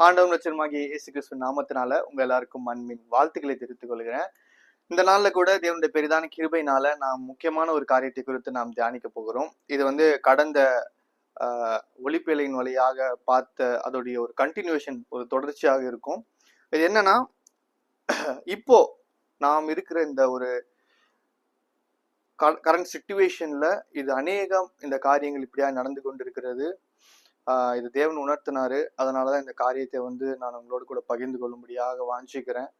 ஆண்டவன் லட்சணமாகிய இயேசு கிறிஸ்து நாமத்தினால உங்க எல்லாருக்கும் அன்பின் வாழ்த்துக்களை தெரிவித்துக் கொள்கிறேன். இந்த நாள்ல கூட தேவனுடைய பெரிதான கிருபையினால நாம் முக்கியமான ஒரு காரியத்தை குறித்து நாம் தியானிக்க போகிறோம். இது வந்து கடந்த ஒளிப்பிழையின் வழியாக பார்த்த அதோடைய ஒரு கண்டினியூஷன் ஒரு தொடர்ச்சியாக இருக்கும். இது என்னன்னா இப்போ நாம் இருக்கிற இந்த ஒரு கரண்ட் சுச்சுவேஷன்ல இது அநேகம் இந்த காரியங்கள் இப்படியா நடந்து கொண்டிருக்கிறது. இது தேவன் உணர்த்தினாரு. அதனாலதான் இந்த காரியத்தை வந்து நான் உங்களோடு கூட பகிர்ந்து கொள்ளும்படியாக வாஞ்சிக்கிறேன்.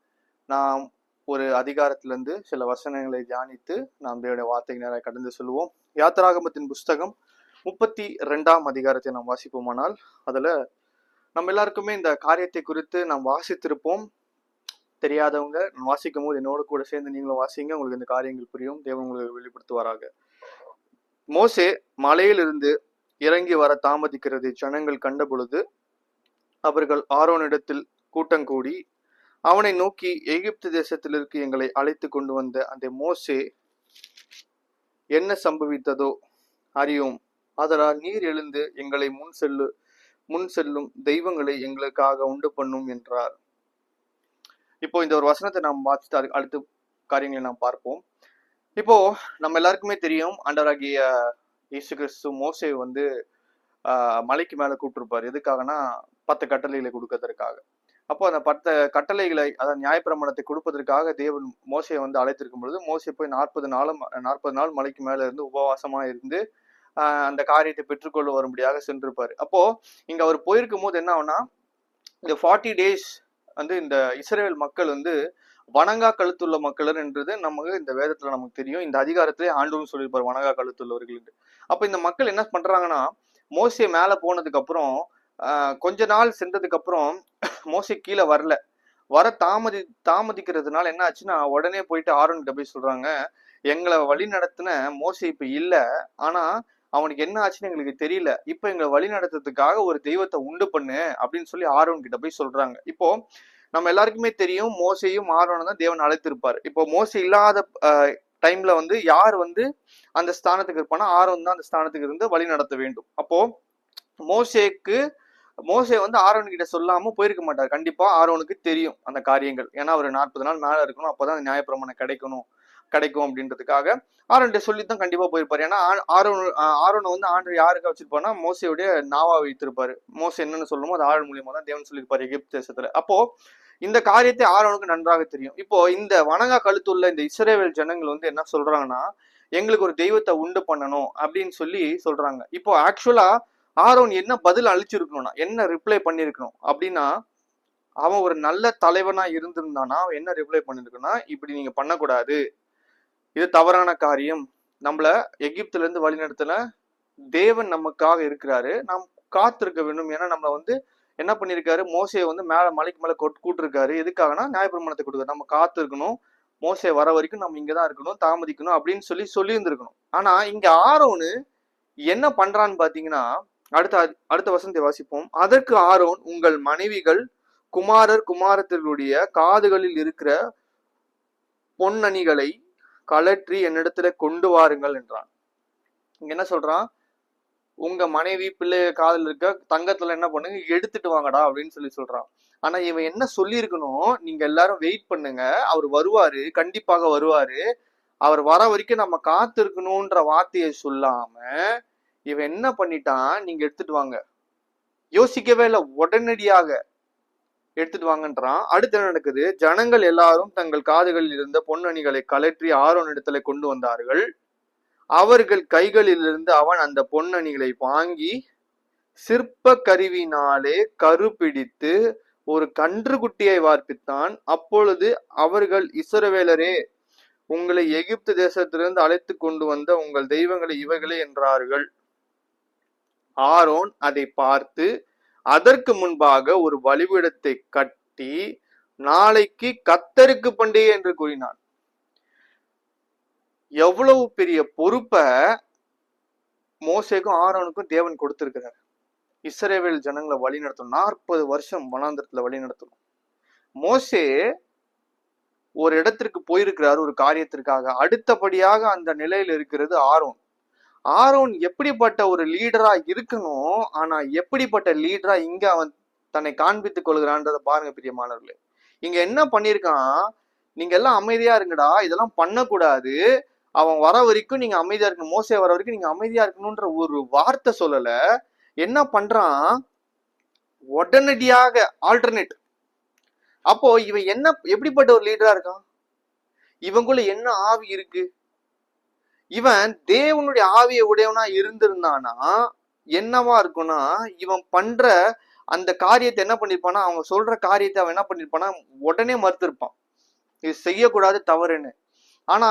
நாம் ஒரு அதிகாரத்திலிருந்து சில வசனங்களை தியானித்து நாம் தேவனுடைய வார்த்தை நேராக கடந்து சொல்லுவோம் யாத்திராகமத்தின் புஸ்தகம் முப்பத்தி ரெண்டாம் அதிகாரத்தை நாம் வாசிப்போமானால் அதில் நம்ம எல்லாருக்குமே இந்த காரியத்தை குறித்து நாம் வாசித்திருப்போம். தெரியாதவங்க நான் வாசிக்கும் போது என்னோட கூட சேர்ந்து நீங்களும் வாசிங்க உங்களுக்கு இந்த காரியங்கள் புரியும். தேவன் உங்களுக்கு வெளிப்படுத்துவாராக. மோசே மலையிலிருந்து இறங்கி வர தாமதிக்கிறது ஜனங்கள் கண்டபொழுது அவர்கள் ஆரோனிடத்தில் கூட்டம் கூடி அவனை நோக்கி எகிப்து தேசத்திலிருக்கு எங்களை அழைத்து கொண்டு வந்த அந்த மோசே என்ன சம்பவித்ததோ அறியோம். அதனால் நீர் எழுந்து எங்களை முன் செல்லு முன் செல்லும் தெய்வங்களை எங்களுக்காக உண்டு பண்ணும் என்றார். இப்போ இந்த ஒரு வசனத்தை நாம் வாசித்து அடுத்த காரியங்களை நாம் பார்ப்போம். இப்போ நம்ம எல்லாருக்குமே தெரியும் அண்டராகிய இயேசு கிறிஸ்து மோசை வந்து மலைக்கு மேலே கூப்பிட்டுருப்பார் எதுக்காகனா பத்து கட்டளைகளை கொடுக்கறதற்காக அப்போ அந்த பத்து கட்டளைகளை அதாவது நியாயப்பிரமாணத்தை கொடுப்பதற்காக தேவன் மோசையை வந்து அழைத்திருக்கும் பொழுது மோசை போய் நாற்பது நாளும் நாற்பது நாள் மலைக்கு மேலே இருந்து உபவாசமாக இருந்து அந்த காரியத்தை பெற்றுக்கொள்ள வரும்படியாக சென்றிருப்பார். அப்போ இங்க அவர் போயிருக்கும் போது என்ன ஆகுனா இந்த ஃபார்ட்டி டேஸ் வந்து இந்த இஸ்ரேல் மக்கள் வந்து வணங்கா கழுத்துள்ள மக்களர் என்றது நமக்கு இந்த வேதத்துல நமக்கு தெரியும். இந்த அதிகாரத்திலே ஆண்டவரும் சொல்லியிருப்பார் வணங்கா கழுத்துள்ளவர்கள் என்று. அப்ப இந்த மக்கள் என்ன பண்றாங்கன்னா மோசே மேல போனதுக்கு அப்புறம் கொஞ்ச நாள் சென்றதுக்கு அப்புறம் மோசி கீழே வரல. வர தாமதி தாமதிக்கிறதுனால என்ன ஆச்சுன்னா உடனே போயிட்டு ஆரோன்கிட்ட போய் சொல்றாங்க எங்களை வழி நடத்தின மோசி இப்ப இல்ல. ஆனா அவனுக்கு என்ன ஆச்சுன்னு எங்களுக்கு தெரியல. இப்ப எங்களை வழி நடத்துறதுக்காக ஒரு தெய்வத்தை உண்டு பண்ணு அப்படின்னு சொல்லி ஆரோன் கிட்ட போய் சொல்றாங்க. இப்போ நம்ம எல்லாருக்குமே தெரியும் மோசையும் ஆரோனும் தான் தேவன் அழைத்திருப்பார். இப்போ மோசை இல்லாத டைம்ல வந்து யார் வந்து அந்த ஸ்தானத்துக்கு இருப்பானா ஆரோன் தான் அந்த ஸ்தானத்துக்கு இருந்து வழி நடத்த வேண்டும். அப்போ மோசேக்கு மோசே வந்து ஆரோன் கிட்ட சொல்லாம போயிருக்க மாட்டார். கண்டிப்பா ஆரோனுக்கு தெரியும் அந்த காரியங்கள். ஏன்னா அவர் நாற்பது நாள் மேல இருக்கணும் அப்பதான் அந்த நியாயப்பிரமாணம் கிடைக்கணும் கிடைக்கும் அப்படின்றதுக்காக ஆரோன்கிட்ட சொல்லி தான் கண்டிப்பா போயிருப்பாரு. ஏன்னா ஆ- ஆரோன் ஆரோனை வந்து ஆண்டு யாருக்கா வச்சிருப்பாருன்னா மோசையுடைய நாவா வைத்திருப்பாரு. மோசை என்னன்னு சொல்லுமோ அது ஆரோன் மூலியமா தான் தேவன் சொல்லியிருப்பாரு எகிப்து தேசத்துல. அப்போ இந்த காரியத்தை ஆரோனுக்கு நன்றாக தெரியும். இப்போ இந்த வணங்கா கழுத்துள்ள இந்த இஸ்ரேவேல் ஜனங்கள் வந்து என்ன சொல்றாங்கன்னா எங்களுக்கு ஒரு தெய்வத்தை உண்டு பண்ணணும் அப்படின்னு சொல்லி சொல்றாங்க. இப்போ ஆக்சுவலா ஆரோன் என்ன பதில் அழிச்சிருக்கணும்னா என்ன ரிப்ளை பண்ணிருக்கணும் அப்படின்னா அவன் ஒரு நல்ல தலைவனா இருந்திருந்தானா அவன் என்ன ரிப்ளை பண்ணிருக்கணும்னா இப்படி நீங்க பண்ணக்கூடாது. இது தவறான காரியம். நம்மள எகிப்துல இருந்து வழிநடத்தின தேவன் நமக்காக இருக்கிறாரு. நாம் காத்திருக்க வேண்டும். ஏன்னா நம்மளை வந்து என்ன பண்ணியிருக்காரு மோசையை வந்து மேல மலைக்கு மேலே கொட் கூட்டிருக்காரு. எதுக்காகனா நியாயப்பிரமாணத்தை கொடுக்க. நம்ம காத்து இருக்கணும் மோசை வர வரைக்கும் நம்ம இங்கதான் இருக்கணும் தாமதிக்கணும் அப்படின்னு சொல்லி சொல்லியிருந்திருக்கணும். ஆனால் ஆனா இங்க ஆரோனு என்ன பண்றான்னு பார்த்தீங்கன்னா அடுத்த அடுத்த வசந்தை வாசிப்போம். அதற்கு ஆரோன் உங்கள் மனைவிகள் குமாரர் குமாரத்தினுடைய காதுகளில் இருக்கிற பொன்னணிகளை கலற்றி என்னிடத்துல கொண்டு வாருங்கள் என்றான். இங்க என்ன சொல்றான்? உங்க மனைவி பிள்ளை காதல் இருக்க? தங்கத்துல என்ன பண்ணுங்க? எடுத்துட்டு வாங்கடா அப்படின்னு சொல்லி சொல்றான். ஆனா இவன் என்ன சொல்லியிருக்கணும் நீங்க எல்லாரும் வெயிட் பண்ணுங்க. அவர் வருவாரு. கண்டிப்பாக வருவாரு. அவர் வர வரைக்கும் நம்ம காத்திருக்கணும்ன்ற வார்த்தையை சொல்லாம இவன் என்ன பண்ணிட்டான்? நீங்க எடுத்துட்டு வாங்க. யோசிக்கவே இல்லை. உடனடியாக எடுத்துட்டு வாங்கன்றான். அடுத்து என்ன நடக்குது? ஜனங்கள் எல்லாரும் தங்கள் காதுகளில் இருந்த பொன்னணிகளை கலற்றி ஆரோன் இடத்துல கொண்டு வந்தார்கள். அவர்கள் கைகளிலிருந்து அவன் அந்த பொன்னணிகளை வாங்கி சிற்ப கருவினாலே கருப்பிடித்து ஒரு கன்றுக்குட்டியை வார்ப்பித்தான். அப்பொழுது அவர்கள் இசரவேலரே உங்களை எகிப்து தேசத்திலிருந்து அழைத்து கொண்டு வந்த உங்கள் தெய்வங்களை இவைகளே என்றார்கள். ஆரோன் அதை பார்த்து அதற்கு முன்பாக ஒரு பலிபீடத்தை கட்டி நாளைக்கு கத்தருக்கு பண்டிகை என்று கூறினான். எவ்வளவு பெரிய பொறுப்பை மோசேக்கும் ஆரோனுக்கும் தேவன் கொடுத்திருக்கிறார். இஸ்ரேவேல் ஜனங்களை வழி நடத்தணும். நாற்பது வருஷம் வனாந்திரத்துல வழி நடத்தணும். மோசே ஒரு இடத்திற்கு போயிருக்கிறார் ஒரு காரியத்திற்காக. அடுத்தபடியாக அந்த நிலையில இருக்கிறது ஆரோன். ஆரோன் எப்படிப்பட்ட ஒரு லீடரா இருக்கணும் ஆனா எப்படிப்பட்ட லீடரா இங்க அவன் தன்னை காண்பித்துக் கொள்கிறான்றத பாருங்க பிரியமானவர்களே இங்க என்ன பண்ணிருக்கான் நீங்க எல்லாம் அமைதியா இருங்கடா இதெல்லாம் பண்ணக்கூடாது. அவன் வர வரைக்கும் நீங்க அமைதியா இருக்கணும் மோசே வர வரைக்கும் நீங்க அமைதியா இருக்கணும்ன்ற ஒரு வார்த்தை சொல்லல. என்ன பண்றான்? உடனடியாக ஆல்டர்னேட் அப்போ இவன் என்ன எப்படிப்பட்ட ஒரு லீடரா இருக்கான்? இவங்குள்ள என்ன ஆவி இருக்கு? இவன் தேவனுடைய ஆவியை உடையவனா இருந்திருந்தானா? என்னவா இருக்கும்னா இவன் பண்ற அந்த காரியத்தை என்ன பண்ணிருப்பானா அவங்க சொல்ற காரியத்தை அவன் என்ன பண்ணிருப்பானா உடனே மறுத்திருப்பான். இது செய்யக்கூடாது தவறுன்னு. ஆனா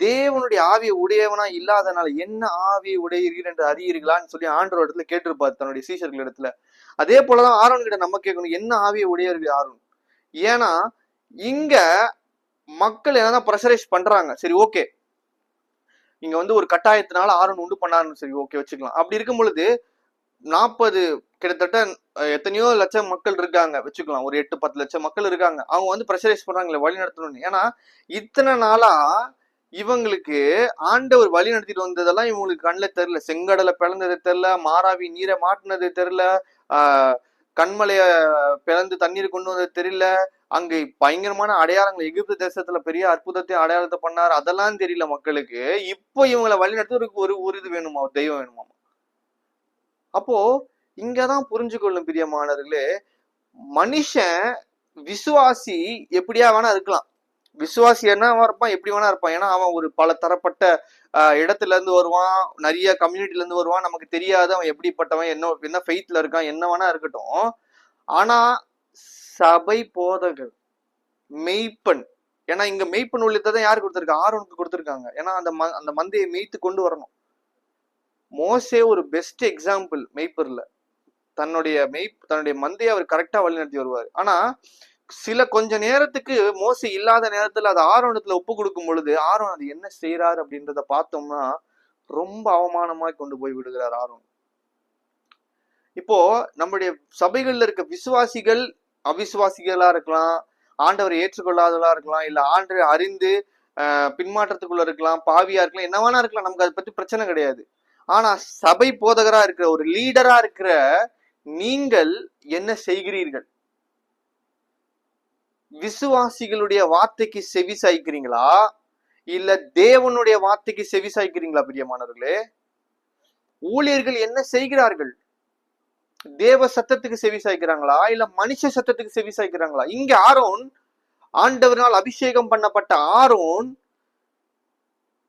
தேவனுடைய ஆவியை உடையவனா இல்லாதனால என்ன ஆவியை உடையீர்கள் என்று அறியீர்களான்னு சொல்லி ஆண்டவர் இடத்துல கேட்டிருப்பார் தன்னுடைய சீசர்கள் இடத்துல. அதே போலதான் ஆரோன் கிட்ட நம்ம கேட்கணும் என்ன ஆவியை உடையவர்கள் ஆரோன்? ஏன்னா இங்க மக்கள் என்னதான் ப்ரெஷரைஸ் பண்றாங்க. சரி ஓகே இங்க வந்து ஒரு கட்டாயத்தினால ஆரோன் உண்டு பண்ணாருன்னு சரி ஓகே வச்சுக்கலாம். அப்படி இருக்கும் பொழுது நாற்பது கிட்டத்தட்ட எத்தனையோ லட்சம் மக்கள் இருக்காங்க. வச்சுக்கலாம் ஒரு எட்டு பத்து லட்சம் மக்கள் இருக்காங்க. அவங்க வந்து ப்ரெஷரைஸ் பண்றாங்களே வழி நடத்தணும்னு. ஏன்னா இத்தனை நாளா இவங்களுக்கு ஆண்டவர் வழி நடத்திட்டு வந்ததெல்லாம் இவங்களுக்கு கண்ணில் தெரில செங்கடலை பிளந்தது தெரில மாறாவி நீரை மாட்டினது தெரில கண்மலைய பிளந்து தண்ணீர் கொண்டு வந்தது தெரியல. அங்கு பயங்கரமான அடையாளங்கள் எகிப்து தேசத்துல பெரிய அற்புதத்தை அடையாளத்தை பண்ணார். அதெல்லாம் தெரியல மக்களுக்கு. இப்போ இவங்களை வழிநடத்துறதுக்கு ஒரு ஒரு இது வேணுமா? தெய்வம் வேணுமா? அப்போ இங்கதான் புரிஞ்சு கொள்ளும் பிரியமானவர்களே மனுஷன் விசுவாசி எப்படியா வேணா இருக்கலாம். விசுவாசி என்னவா இருப்பான் எப்படி வேணா இருப்பான். ஏன்னா அவன் ஒரு பல தரப்பட்ட இடத்துல இருந்து வருவான் நிறைய கம்யூனிட்டில இருந்து வருவான். நமக்கு தெரியாது அவன் எப்படிப்பட்டவன் என்ன என்ன ஃபெய்த்ல இருக்கான் என்ன வேணா இருக்கட்டும். ஆனா சபை போதகர் மெய்ப்பன் ஏன்னா இங்க மெய்ப்பன் உள்ளத்தை தான் யார் கொடுத்திருக்கா? ஆரோனுக்கு கொடுத்துருக்காங்க. ஏன்னா அந்த ம- அந்த மந்தையை மெய்த்து கொண்டு வரணும். மோசே ஒரு பெஸ்ட் எக்ஸாம்பிள் மெய்ப்பர்ல தன்னுடைய மெய் தன்னுடைய மந்தையை அவர் கரெக்டா வழிநடத்தி வருவார். ஆனா சில கொஞ்ச நேரத்துக்கு மோசி இல்லாத நேரத்துல அது ஆரோனத்துல ஒப்பு கொடுக்கும் பொழுது ஆரோன் அது என்ன செய்யறாரு அப்படின்றத பார்த்தோம்னா ரொம்ப அவமானமாய் கொண்டு போய் விடுகிறார் ஆரோன். இப்போ நம்முடைய சபைகள்ல இருக்க விசுவாசிகள் அவிசுவாசிகளா இருக்கலாம் ஆண்டவரை ஏற்றுக்கொள்ளாதவர்களா இருக்கலாம் இல்ல ஆண்டரை அறிந்து ஆஹ், பின்மாற்றத்துக்குள்ள இருக்கலாம் பாவியா இருக்கலாம் என்னவானா இருக்கலாம் நமக்கு அதை பத்தி பிரச்சனை கிடையாது. ஆனா சபை போதகரா இருக்கிற ஒரு லீடரா இருக்கிற நீங்கள் என்ன செய்கிறீர்கள்? விசுவாசிகளுடைய வார்த்தைக்கு செவி சாய்க்கிறீங்களா? இல்ல தேவனுடைய வார்த்தைக்கு செவி சாய்க்கிறீங்களா பிரியமானவர்களே? ஊழியர்கள் என்ன செய்கிறார்கள்? தேவ சத்தத்துக்கு செவி சாய்க்கிறாங்களா? இல்ல மனுஷ சத்தத்துக்கு செவி சாய்க்கிறாங்களா? இங்க ஆரோன் ஆண்டவரால் அபிஷேகம் பண்ணப்பட்ட ஆரோன்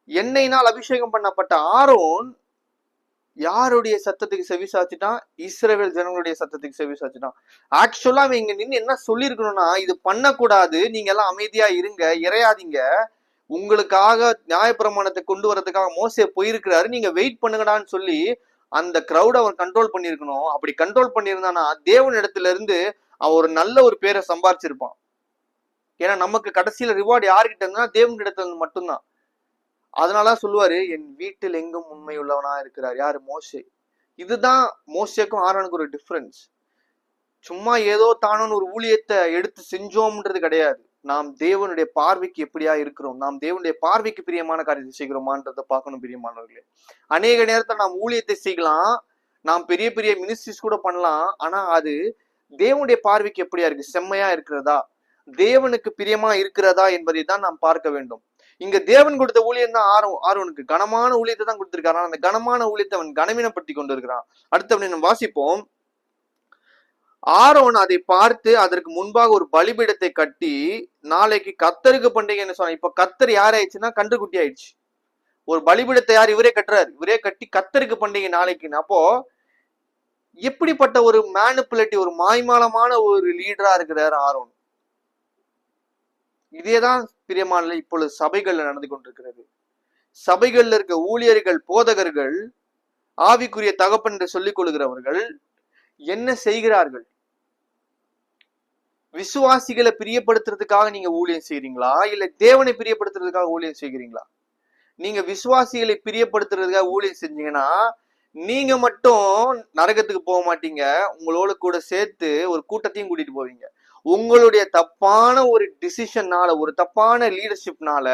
எண்ணெயினால் அபிஷேகம் பண்ணப்பட்ட ஆரோன் யாருடைய சத்தத்துக்கு செவி சாச்சிட்டான் இஸ்ரவேல் ஜனங்களுடைய சத்தத்துக்கு செவி சாச்சிட்டான் ஆக்சுவலா அவன் இங்க நின்று என்ன சொல்லியிருக்கணும்னா இது பண்ணக்கூடாது. நீங்க எல்லாம் அமைதியா இருங்க இறையாதீங்க. உங்களுக்காக நியாயப்பிரமாணத்தை கொண்டு வரதுக்காக மோசே போயிருக்கிறாரு. நீங்க வெயிட் பண்ணுங்கடான்னு சொல்லி அந்த கிரௌட அவன் கண்ட்ரோல் பண்ணியிருக்கணும். அப்படி கண்ட்ரோல் பண்ணியிருந்தானா தேவன் இடத்துல இருந்து அவன் ஒரு நல்ல ஒரு பேரை சம்பாரிச்சிருப்பான். ஏன்னா நமக்கு கடைசியில ரிவார்டு யாருக்கிட்ட இருந்தா தேவன் இடத்துல மட்டும்தான். அதனால சொல்லுவாரு என் வீட்டில் எங்கும் உண்மை உள்ளவனா இருக்கிறார். யாரு? மோசே. இதுதான் மோசேக்கும் ஆரோனுக்கு ஒரு டிஃப்ரென்ஸ் சும்மா ஏதோ தானோன்னு ஒரு ஊழியத்தை எடுத்து செஞ்சோம்ன்றது கிடையாது. நாம் தேவனுடைய பார்வைக்கு எப்படியா இருக்கிறோம்? நாம் தேவனுடைய பார்வைக்கு பிரியமான காரியத்தை செய்கிறோமான்றதை பார்க்கணும் பிரியமானவர்களே. அநேக நேரத்தில் நாம் ஊழியத்தை செய்யலாம் நாம் பெரிய பெரிய மினிஸ்ட்ரிஸ் கூட பண்ணலாம் ஆனா அது தேவனுடைய பார்வைக்கு எப்படியா இருக்கு? செம்மையா இருக்கிறதா? தேவனுக்கு பிரியமா இருக்கிறதா என்பதை தான் நாம் பார்க்க வேண்டும். இங்க தேவன் கொடுத்த ஊழியம் தான் ஆர்வம் ஆர்வனுக்கு கனமான ஊழியத்தை தான் கொடுத்திருக்காரு. அந்த கனமான ஊழியத்தை அவன் கனவீனப்படுத்தி கொண்டு இருக்கிறான் அடுத்தவனை நம்ம வாசிப்போம். ஆரோன் அதை பார்த்து அதற்கு முன்பாக ஒரு பலிபீடத்தை கட்டி நாளைக்கு கத்தருக்கு பண்டிகைன்னு சொன்னான். இப்ப கத்தர் யார் ஆயிடுச்சுன்னா கன்றுக்குட்டி ஆயிடுச்சு. ஒரு பலிபீடத்தை யார் இவரே கட்டுறாரு. இவரே கட்டி கத்தருக்கு பண்டிகை நாளைக்குன்னு. அப்போ எப்படிப்பட்ட ஒரு மேனுப்புலேட்டிவ் ஒரு மாய்மாலமான ஒரு லீடரா இருக்கிறார் ஆரோன். இதேதான் பிரியமான இப்பொழுது சபைகள்ல நடந்து கொண்டிருக்கிறது. சபைகள்ல இருக்க ஊழியர்கள் போதகர்கள் ஆவிக்குரிய தகப்பன் என்று சொல்லிக் கொள்கிறவர்கள் என்ன செய்கிறார்கள்? விசுவாசிகளை பிரியப்படுத்துறதுக்காக நீங்க ஊழியம் செய்கிறீங்களா இல்ல தேவனை பிரியப்படுத்துறதுக்காக ஊழியம் செய்கிறீங்களா? நீங்க விசுவாசிகளை பிரியப்படுத்துறதுக்காக ஊழியம் செஞ்சீங்கன்னா நீங்க மட்டும் நரகத்துக்கு போக மாட்டீங்க. உங்களோட கூட சேர்த்து ஒரு கூட்டத்தையும் கூட்டிட்டு போவீங்க. உங்களுடைய தப்பான ஒரு டிசிஷன்னால ஒரு தப்பான லீடர்ஷிப்னால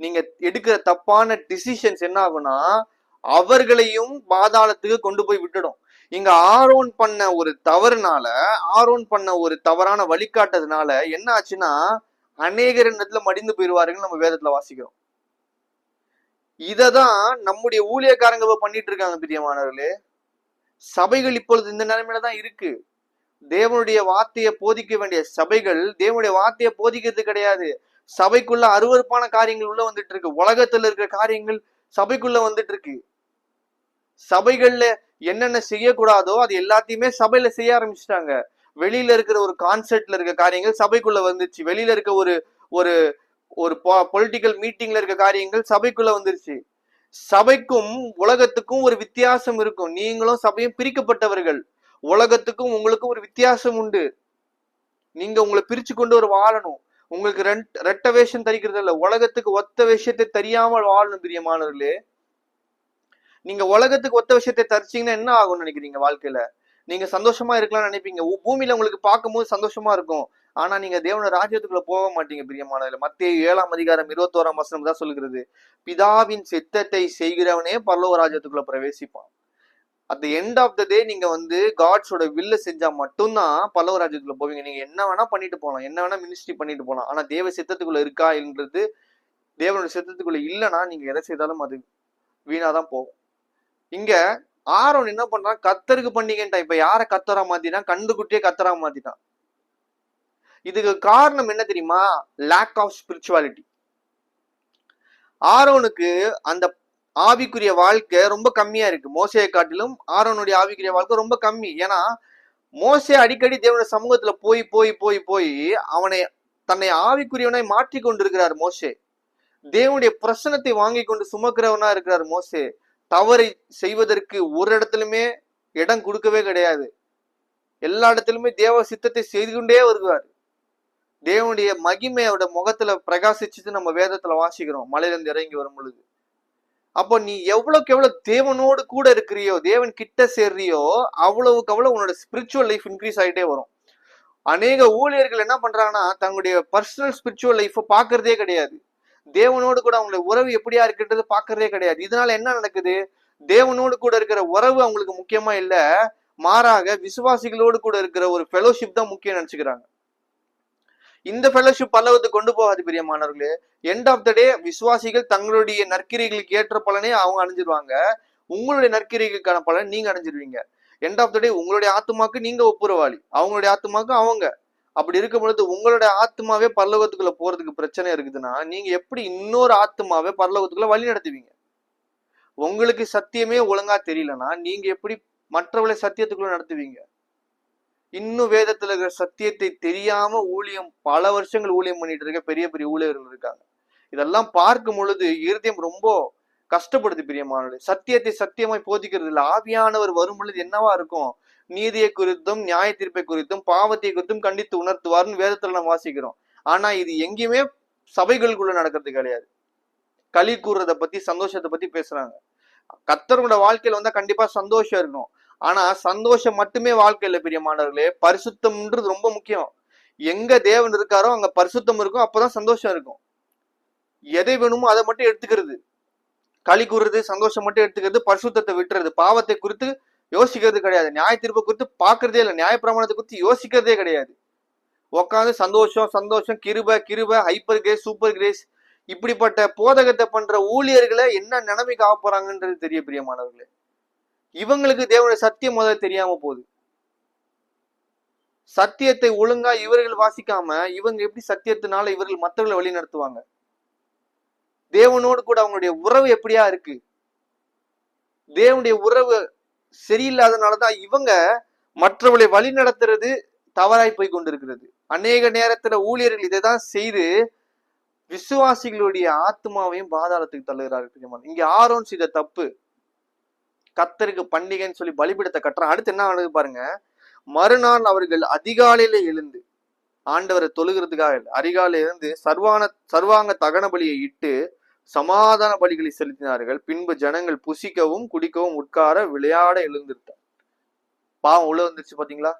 நீங்க எடுக்கிற தப்பான டிசிஷன்ஸ் என்ன ஆகும்னா அவர்களையும் பாதாளத்துக்கு கொண்டு போய் விட்டுடும். இங்க ஆரோன் பண்ண ஒரு தவறுனால ஆரோன் பண்ண ஒரு தவறான வழிகாட்டதுனால என்ன ஆச்சுன்னா அநேகர் இடத்துல மடிந்து போயிருவாருன்னு நம்ம வேதத்துல வாசிக்கிறோம். இததான் நம்முடைய ஊழியக்காரங்க பண்ணிட்டு இருக்காங்க பிரியமானவர்களே. சபைகள் இப்பொழுது இந்த நிலைமையில தான் இருக்கு. தேவனுடைய வார்த்தையை போதிக்க வேண்டிய சபைகள் தேவனுடைய வார்த்தையை போதிக்கிறது கிடையாது. சபைக்குள்ள அருவருப்பான காரியங்கள் உள்ள வந்துட்டு இருக்கு. உலகத்துல இருக்கிற காரியங்கள் சபைக்குள்ள வந்துட்டு இருக்கு. சபைகள்ல என்னென்ன செய்யக்கூடாதோ அது எல்லாத்தையுமே சபையில செய்ய ஆரம்பிச்சிட்டாங்க. வெளியில இருக்கிற ஒரு கான்செர்ட்ல இருக்க காரியங்கள் சபைக்குள்ள வந்துருச்சு. வெளியில இருக்க ஒரு ஒரு ஒரு பொலிட்டிக்கல் மீட்டிங்ல இருக்க காரியங்கள் சபைக்குள்ள வந்துருச்சு. சபைக்கும் உலகத்துக்கும் ஒரு வித்தியாசம் இருக்கும். நீங்களும் சபையும் பிரிக்கப்பட்டவர்கள். உலகத்துக்கும் உங்களுக்கும் ஒரு வித்தியாசம் உண்டு. நீங்க உங்களை பிரிச்சு கொண்டு ஒரு வாழணும். உங்களுக்கு ரெண்ட் ரெட்ட வேஷம் தரிக்கிறது இல்லை. உலகத்துக்கு ஒத்த விஷயத்தை தெரியாமல் வாழணும் பிரியமானவர்களே. நீங்க உலகத்துக்கு ஒத்த விஷயத்தை தரிச்சீங்கன்னா என்ன ஆகும்னு நினைக்கிறீங்க வாழ்க்கையில? நீங்க சந்தோஷமா இருக்கலாம்னு நினைப்பீங்க. பூமியில உங்களுக்கு பார்க்கும்போது சந்தோஷமா இருக்கும். ஆனா நீங்க தேவன ராஜ்யத்துக்குள்ள போக மாட்டீங்க பிரியமானவர்களே. மத்திய ஏழாம் அதிகாரம் இருபத்தோராம் வசனம் தான் சொல்லுகிறது. பிதாவின் சித்தத்தை செய்கிறவனே பல்லவ ராஜ்யத்துக்குள்ள பிரவேசிப்பான். At end of the day நீங்க வந்து காட்ஸோட வில்ல செஞ்சா மட்டும்தான் பல்லவ ராஜ்யத்துக்குள்ள போவீங்க. நீங்க என்ன வேணா பண்ணிட்டு போகலாம் என்ன வேணா மினிஸ்ட்ரி பண்ணிட்டு போகலாம் ஆனா தேவ சித்தத்துக்குள்ள இருக்கா என்றது தேவனோட சித்தத்துக்குள்ள இல்லைன்னா நீங்க எதை செய்தாலும் அது வீணாதான் போகும். இங்க ஆரோன் என்ன பண்றான்? கத்தருக்கு பண்டிகைன்ட்டான் இப்ப யார கத்தரா மாத்திட்டான் கண்டுகுட்டியே கத்தரா மாத்திட்டான். இதுக்கு காரணம் என்ன தெரியுமா? லேக் ஆஃப் ஸ்பிரிச்சுவாலிட்டி ஆரோனுக்கு அந்த ஆவிக்குரிய வாழ்க்கை ரொம்ப கம்மியா இருக்கு. மோசையை காட்டிலும் ஆரோனுடைய ஆவிக்குரிய வாழ்க்கை ரொம்ப கம்மி. ஏன்னா மோசே அடிக்கடி தேவனுடைய சமூகத்துல போய் போய் போய் போய் அவனை தன்னை ஆவிக்குரியவனாய் மாற்றி கொண்டிருக்கிறார் மோசே. தேவனுடைய பிரசனத்தை வாங்கி கொண்டு சுமக்கிறவனா இருக்கிறார் மோசே. தவறை செய்வதற்கு ஒரு இடத்துலயுமே இடம் கொடுக்கவே கிடையாது. எல்லா இடத்துலயுமே தேவ சித்தத்தை செய்து கொண்டே வருவார். தேவனுடைய மகிமையோட முகத்துல பிரகாசிச்சுட்டு நம்ம வேதத்துல வாசிக்கிறோம். மலையிலிருந்து இறங்கி வரும் பொழுது. அப்போ நீ எவ்வளவுக்கு எவ்வளவு தேவனோடு கூட இருக்கிறியோ தேவன் கிட்ட சேர்றியோ அவ்வளவுக்கு அவ்வளவு உன்னோட ஸ்பிரிச்சுவல் லைஃப் இன்க்ரீஸ் ஆகிட்டே வரும். அநேக ஊழியர்கள் என்ன பண்றாங்கன்னா தங்களுடைய பர்சனல் ஸ்பிரிச்சுவல் லைஃப்பை பார்க்கறதே கிடையாது. தேவனோடு கூட அவங்களுடைய உறவு எப்படியா இருக்குன்றது பார்க்கறதே கிடையாது. இதனால என்ன நடக்குது? தேவனோடு கூட இருக்கிற உறவு அவங்களுக்கு முக்கியமா இல்ல மாறாக விசுவாசிகளோடு கூட இருக்கிற ஒரு ஃபெலோஷிப் தான் முக்கியம் நினைச்சுக்கிறாங்க. இந்த ஃபெலோஷிப் பல்லவத்தை கொண்டு போகாது பிரியமானவர்களே. எண்ட் ஆஃப் த டே விசுவாசிகள் தங்களுடைய நற்கிரிகளுக்கு ஏற்ற பலனே அவங்க அணிஞ்சிருவாங்க உங்களுடைய நற்கிரிகளுக்கான பலன் நீங்க அணிஞ்சிருவீங்க எண்ட் ஆஃப் த டே உங்களுடைய ஆத்மாக்கு நீங்க ஒப்புரவாளி. அவங்களுடைய ஆத்மாக்கு அவங்க. அப்படி இருக்கும் பொழுது உங்களுடைய ஆத்மாவே பரலோகத்துக்குள்ள போறதுக்கு பிரச்சனை இருக்குதுன்னா நீங்க எப்படி இன்னொரு ஆத்மாவே பரலோகத்துக்குள்ள வழி நடத்துவீங்க? உங்களுக்கு சத்தியமே ஒழுங்கா தெரியலன்னா நீங்க எப்படி மற்றவர்களை சத்தியத்துக்குள்ள நடத்துவீங்க? இன்னும் வேதத்துல இருக்கிற சத்தியத்தை தெரியாம ஊழியம் பல வருஷங்கள் ஊழியம் பண்ணிட்டு இருக்க பெரிய பெரிய ஊழியர்கள் இருக்காங்க. இதெல்லாம் பார்க்கும் பொழுது இருதயம் ரொம்ப கஷ்டப்படுது பிரியமானது சத்தியத்தை சத்தியமாய் போதிக்கிறது இல்லை. ஆவியானவர் வரும் பொழுது என்னவா இருக்கும்? நீதியை குறித்தும் நியாய தீர்ப்பை குறித்தும் பாவத்தை குறித்தும் கண்டித்து உணர்த்துவார்னு வேதத்துல நம்ம வாசிக்கிறோம். ஆனா இது எங்கேயுமே சபைகளுக்குள்ள நடக்கிறது கிடையாது. களி கூறுறத பத்தி சந்தோஷத்தை பத்தி பேசுறாங்க. கத்தரோட வாழ்க்கையில வந்தா கண்டிப்பா சந்தோஷம் இருக்கும் ஆனா சந்தோஷம் மட்டுமே வாழ்க்கையில பிரியமானவர்களே பரிசுத்தம்ன்றது ரொம்ப முக்கியம். எங்க தேவன் இருக்காரோ அங்க பரிசுத்தம் இருக்கும். அப்பதான் சந்தோஷம் இருக்கும். எதை வேணுமோ அதை மட்டும் எடுத்துக்கிறது. களி கூறுறது சந்தோஷம் மட்டும் எடுத்துக்கிறது பரிசுத்தத்தை விட்டுறது. பாவத்தை குறித்து யோசிக்கிறது கிடையாது. நியாய தீர்ப்பை குறித்து பார்க்கறதே இல்லை. நியாய பிரமாணத்தை குறித்து யோசிக்கிறதே கிடையாது. உட்காந்து சந்தோஷம் சந்தோஷம் கிருப கிருப ஹைப்பர் கிரேஸ் சூப்பர் கிரேஸ் இப்படிப்பட்ட போதகத்தை பண்ற ஊழியர்களை என்ன நிலைமைக்கு ஆக போறாங்கன்றது தெரிய பிரியமானவர்களே இவங்களுக்கு தேவனுடைய சத்தியம் முதல்ல தெரியாம போகுது. சத்தியத்தை ஒழுங்கா இவர்கள் வாசிக்காம இவங்க எப்படி சத்தியத்தினால இவர்கள் மற்றவர்களை வழி நடத்துவாங்க? தேவனோடு கூட அவங்களுடைய உறவு எப்படியா இருக்கு? தேவனுடைய உறவு சரியில்லாதனாலதான் இவங்க மற்றவர்களை வழி நடத்துறது தவறாய் போய் கொண்டிருக்கிறது. அநேக நேரத்துல ஊழியர்கள் இதை தான் செய்து விசுவாசிகளுடைய ஆத்மாவையும் பாதாளத்துக்கு தள்ளுகிறார்கள் இங்க ஆரோன் செய்த தப்பு கத்தருக்கு பண்டிகைன்னு சொல்லி பலிபிடத்தை கட்டுறான். அடுத்து என்ன ஆனது பாருங்க. மறுநாள் அவர்கள் அதிகாலையில எழுந்து ஆண்டவரை தொழுகிறதுக்காக இல்லை இருந்து சர்வான சர்வாங்க தகன பலியை இட்டு சமாதான பலிகளை செலுத்தினார்கள். பின்பு ஜனங்கள் புசிக்கவும் குடிக்கவும் உட்கார விளையாட எழுந்திருத்தார். பாவம் உள்ள வந்துருச்சு பாத்தீங்களா?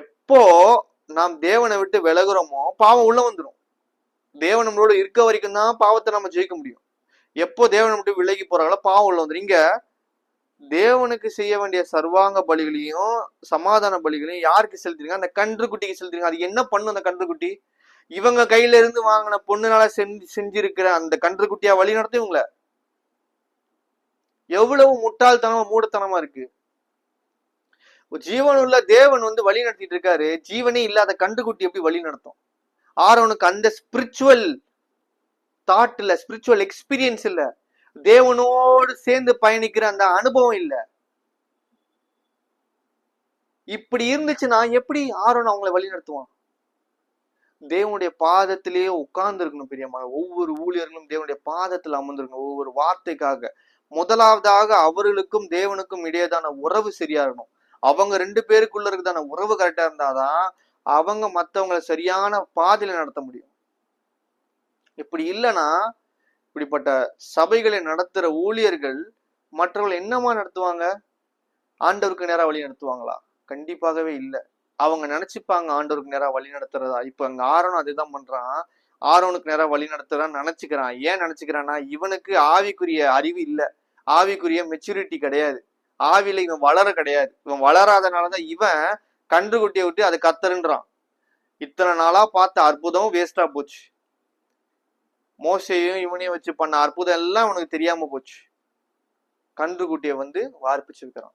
எப்போ நாம் தேவனை விட்டு விலகுறோமோ பாவம் உள்ள வந்துடும் தேவன் நம்மளோட இருக்க வரைக்கும் தான் பாவத்தை நம்ம ஜெயிக்க முடியும். எப்போ தேவனை விட்டு விலகி போறாங்களோ பாவம் உள்ள வந்துடும் இங்க தேவனுக்கு செய்ய வேண்டிய சர்வாங்க பலிகளையும் சமாதான பலிகளையும் யாருக்கு செலுத்துறீங்க அந்த கன்றுக்குட்டிக்கு செலுத்துறீங்க அது என்ன பண்ணும் அந்த கன்றுக்குட்டி? இவங்க கையில இருந்து வாங்கின பொண்ணுனால செஞ்சு செஞ்சிருக்கிற அந்த கன்றுக்குட்டியா வழி நடத்தும் இவங்கள? எவ்வளவு முட்டாள்தனமா மூடத்தனமா இருக்கு. ஜீவன் உள்ள தேவன் வந்து வழி நடத்திட்டு இருக்காரு. ஜீவனே இல்லாத கன்றுக்குட்டி எப்படி வழி நடத்தும்? ஆரோனுக்கு அந்த ஸ்பிரிச்சுவல் தாட் இல்லை ஸ்பிரிச்சுவல் எக்ஸ்பீரியன்ஸ் இல்லை. தேவனோடு சேர்ந்து பயணிக்கிற அந்த அனுபவம் இல்லை. இப்படி இருந்துச்சுன்னா எப்படி ஆரோன் அவங்கள வழி நடத்துவான்? தேவனுடைய பாதத்திலேயே உட்கார்ந்துருக்கணும் பெரியம்மா ஒவ்வொரு ஊழியர்களும் தேவனுடைய பாதத்தில் அமர்ந்திருக்கணும் ஒவ்வொரு வார்த்தைக்காக. முதலாவதாக அவர்களுக்கும் தேவனுக்கும் இடையேதான உறவு சரியா இருக்கணும் அவங்க ரெண்டு பேருக்குள்ள இருக்கதான உறவு கரெக்டா இருந்தாதான் அவங்க மற்றவங்களை சரியான பாதையில நடத்த முடியும். இப்படி இல்லைன்னா இப்படிப்பட்ட சபைகளை நடத்துகிற ஊழியர்கள் மற்றவர்கள் என்னமா நடத்துவாங்க? ஆண்டவருக்கு நேராக வழி நடத்துவாங்களா? கண்டிப்பாகவே இல்லை. அவங்க நினைச்சுப்பாங்க ஆண்டவருக்கு நேராக வழி நடத்துறதா. இப்போ அங்கே ஆரோனும் அதுதான் பண்றான். ஆரோனுக்கு நேராக வழி நடத்துறான்னு நினச்சிக்கிறான். ஏன் நினச்சிக்கிறான்னா இவனுக்கு ஆவிக்குரிய அறிவு இல்லை. ஆவிக்குரிய மெச்சூரிட்டி கிடையாது. ஆவியில் இவன் வளர கிடையாது. இவன் வளராதனால தான் இவன் கன்று குட்டியை விட்டு அது கத்தருன்றான். இத்தனை நாளா பார்த்த அற்புதம் வேஸ்டாக போச்சு. மோசையும் இவனையும் வச்சு பண்ண அற்புதம் எல்லாம் உனக்கு தெரியாம போச்சு. கன்றுக்குட்டியை வந்து வார்ப்பிச்சிருக்கிறான்.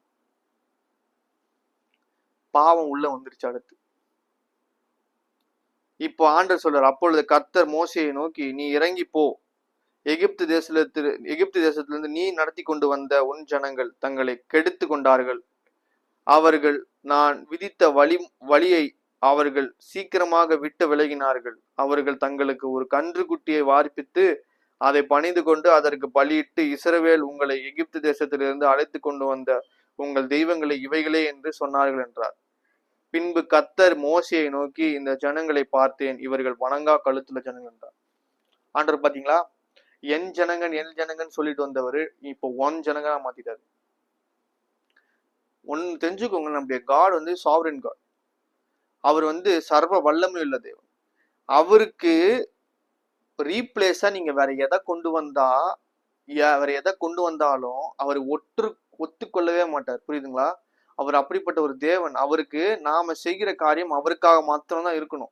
பாவம் உள்ள வந்துருச்சு அடுத்து. இப்போ ஆண்டர் சொல்றார் அப்பொழுது கர்த்தர் மோசையை நோக்கி நீ இறங்கி போ. எகிப்து தேசத்திலிருந்து எகிப்து தேசத்திலிருந்து நீ நடத்தி கொண்டு வந்த உன் ஜனங்கள் தங்களை கெடுத்து கொண்டார்கள். அவர்கள் நான் விதித்த வழி வழியை அவர்கள் சீக்கிரமாக விட்டு விலகினார்கள். அவர்கள் தங்களுக்கு ஒரு கன்று குட்டியை வார்ப்பித்து அதை பணிந்து கொண்டு அதற்கு பலியிட்டு இஸ்ரவேல் உங்களை எகிப்து தேசத்திலிருந்து அழைத்து கொண்டு வந்த உங்கள் தெய்வங்களை இவைகளே என்று சொன்னார்கள் என்றார். பின்பு கத்தர் மோசையை நோக்கி இந்த ஜனங்களை பார்த்தேன் இவர்கள் வணங்கா கழுத்துல ஜனங்கள் என்றார். ஆண்டர் பாத்தீங்களா? என் ஜனங்கன் என் ஜனங்கன்னு சொல்லிட்டு வந்தவர் இப்போ ஒன் ஜனங்கனா மாத்திட்டாரு. ஒன்னு தெரிஞ்சுக்கோங்க நம்முடைய காட் வந்து சாவரின் காட் அவர் வந்து சர்வ வல்லமை உள்ள தேவன். அவருக்கு ரீப்ளேஸா நீங்க வேற எதை கொண்டு வந்தா வேற எதை கொண்டு வந்தாலும் அவர் ஒற்று ஒத்துக்கொள்ளவே மாட்டார். புரியுதுங்களா? அவர் அப்படிப்பட்ட ஒரு தேவன். அவருக்கு நாம செய்கிற காரியம் அவருக்காக மாத்திரம்தான் இருக்கணும்.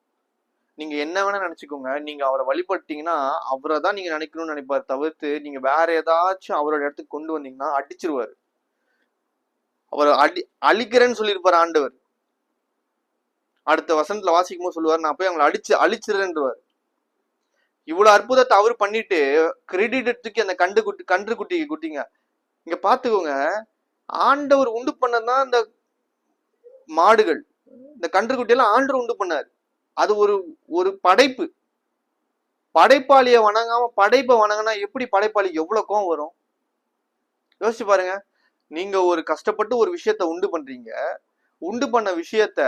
நீங்க என்ன வேணா நினைச்சுக்கோங்க. நீங்க அவரை வழிபட்டீங்கன்னா அவரை தான் நீங்க நினைக்கணும்னு நினைப்பாரு தவிர்த்து நீங்க வேற ஏதாச்சும் அவரோட இடத்துக்கு கொண்டு வந்தீங்கன்னா அடிச்சிருவாரு. அவர் அடி அழிக்கிறேன்னு சொல்லியிருப்பார் ஆண்டவர். அடுத்த வசனத்துல வாசிக்கும் போது சொல்லுவார் நான் போய் அவங்களை அடிச்சு அழிச்சிருன்றவர் இவ்வளவு அற்புதத்தை அவர் பண்ணிட்டு கிரெடிட் தூக்கி அந்த கண்டு குட்டி கன்று குட்டி குட்டிங்க. இங்க பாத்துக்கோங்க. ஆண்டவர் உண்டு பண்ணதான் இந்த மாடுகள். இந்த கன்றுக்குட்டியெல்லாம் ஆண்டவர் உண்டு பண்ணாரு. அது ஒரு ஒரு படைப்பு. படைப்பாளியை வணங்காம படைப்பை வணங்கினா எப்படி படைப்பாளிக்கு எவ்வளவு கோவம் வரும்? யோசிச்சு பாருங்க. நீங்க ஒரு கஷ்டப்பட்டு ஒரு விஷயத்த உண்டு பண்றீங்க. உண்டு பண்ண விஷயத்த